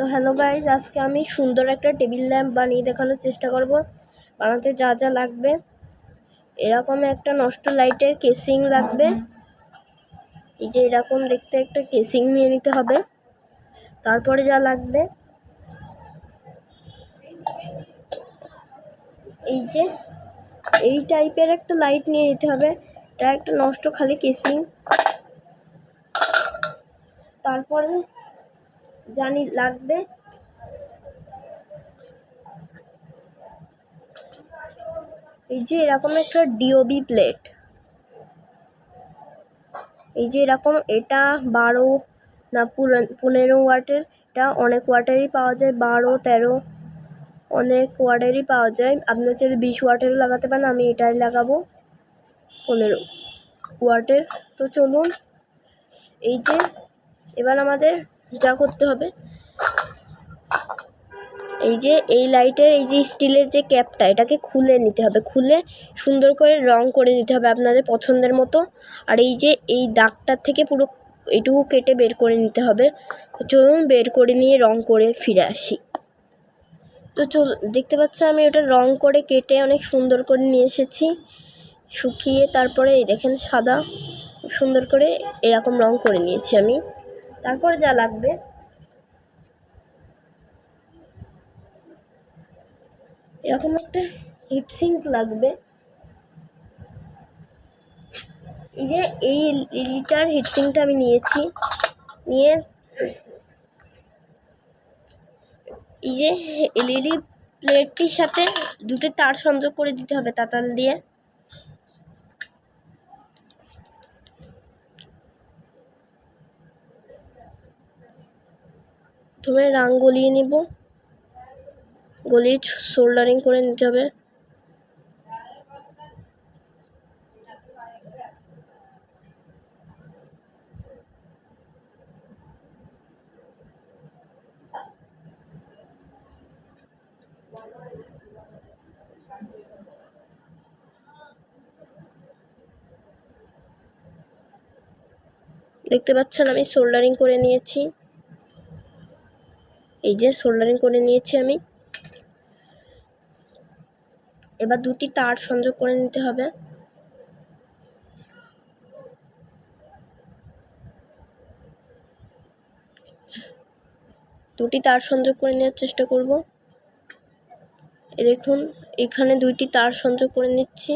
তো hello guys আজকে আমি সুন্দর একটা টেবিল ল্যাম্প বানিয়ে দেখানোর চেষ্টা করব। বানাতে যা যা লাগবে। এরকম একটা নষ্ট লাইটের কেসিং লাগবে। এই যে এরকম দেখতে একটা কেসিং নিয়ে নিতে হবে। তারপরে যা লাগবে। এই যে, এই টাইপের একটা লাইট নিয়ে নিতে হবে। এটা একটা নষ্ট খালি কেসিং তারপরে জানি লাগবে। এই যে এরকম একটা ডিওবি প্লেট এই যে এরকম, এটা বারো না পনেরো ওয়াটের, এটা অনেক ওয়াটেরই পাওয়া যায়, বারো, তেরো, অনেক ওয়াটেরই পাওয়া যায়। আপনার চাইলে বিশ ওয়াটেরও লাগাতে পারেন, আমি এটাই লাগাবো, পনেরো ওয়াটের। তো চলুন, এই যে, এবার আমাদের যা করতে হবে। এই যে, এই লাইটের এই যে স্টিলের যে ক্যাপটা এটাকে খুলে নিতে হবে। খুলে সুন্দর করে রং করে নিতে হবে আপনাদের পছন্দের মতো। আর এই যে, এই দাগটার থেকে পুরো এটুকু কেটে বের করে নিতে হবে। চলুন বের করে নিয়ে রং করে ফিরে আসি। তো চল, দেখতে পাচ্ছ আমি ওটা রং করে কেটে অনেক সুন্দর করে নিয়ে এসেছি। শুকিয়ে তারপরে এই দেখেন সাদা, সুন্দর করে এরকম রং করে নিয়েছি আমি। তারপরে যা লাগবে। এরকম একটা হিটসিঙ্ক লাগবে। এই যে এই লিটার হিটসিঙ্কটা আমি নিয়েছি। নিয়ে এই যে এলইডি প্লেটটির সাথে দুটো তার সংযোগ করে দিতে হবে তাতাল দিয়ে। প্রথমে রাং গলিয়ে নিব। গলিয়ে সোল্ডারিং করে নিতে হবে। দেখতে পাচ্ছেন আমি সোল্ডারিং করে নিয়েছি। এই যে সোল্ডারিং করে নিয়েছি আমি। এবার দুটি তার সংযোগ করে নিতে হবে। দুটি তার সংযোগ করে নেওয়ার চেষ্টা করব। এ দেখুন, এখানে দুইটি তার সংযোগ করে নিচ্ছি।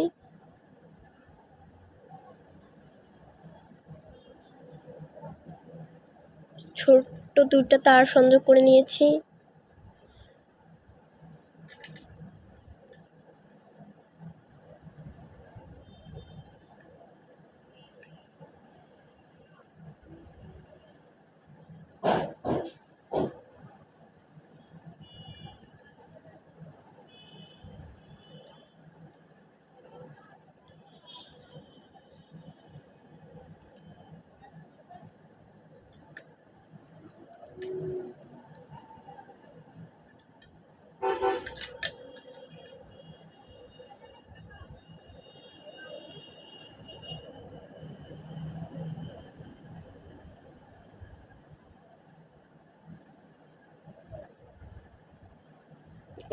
ছোট্ট দুইটা তার সংযোগ করে নিয়েছি।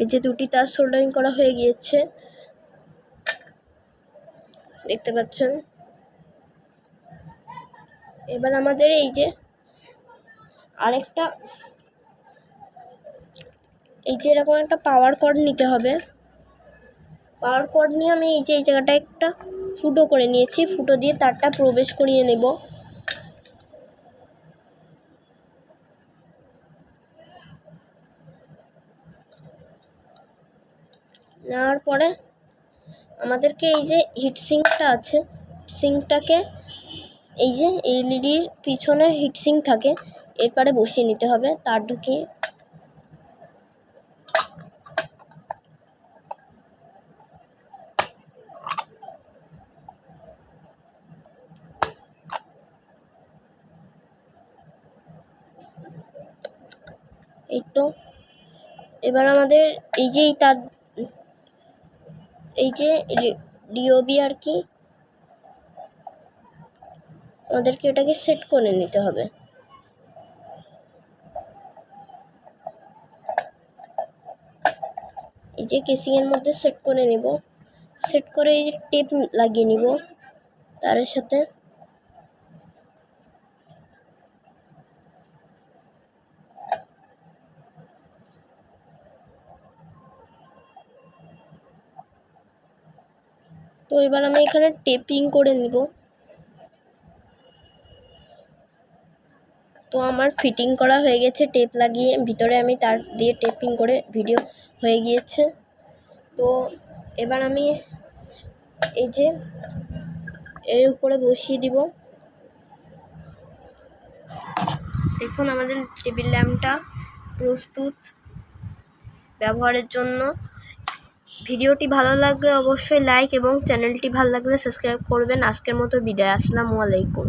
এই যে দুটি তার সোল্ডারিং করা হয়ে গিয়েছে। দেখতে পাচ্ছেন? এবার আমাদের এই যে আরেকটা, এই যে এরকম একটা পাওয়ার কর্ড নিতে হবে। পাওয়ার কর্ড নিয়ে আমি এই যে, এই জায়গাটা একটা ফুটো করে নিয়েছি। ফুটো দিয়ে তারটা প্রবেশ করিয়ে নেব। নেওয়ার পরে আমাদেরকে এই যে হিট সিঙ্কটা আছে সিঙ্কটাকে এই যে এলইডির পিছনে হিট সিঙ্ক থাকে, এরপরে বসিয়ে নিতে হবে, তার ঢুকিয়ে। এই তো। এবার আমাদের এই যে এই তার এই যে ডিওবি আর কি আমাদেরকে এটাকে সেট করে নিতে হবে। এই যে কেসিংয়ের মধ্যে সেট করে নিব। সেট করে এই যে টেপ লাগিয়ে নিব। তার সাথে তো এবার আমি এখানে টেপিং করে নিব। তো আমার ফিটিং করা হয়ে গেছে টেপ লাগিয়ে ভিতরে আমি তার দিয়ে টেপিং করে ভিডিও হয়ে গিয়েছে। তো এবার আমি এই যে এর উপরে বসিয়ে দিব। দেখুন আমাদের টেবিল ল্যাম্পটা প্রস্তুত ব্যবহারের জন্য। ভিডিওটি ভালো লাগলে অবশ্যই লাইক এবং চ্যানেলটি ভালো লাগলে সাবস্ক্রাইব করবেন। আজকের মতো বিদায়। আসসালামু আলাইকুম।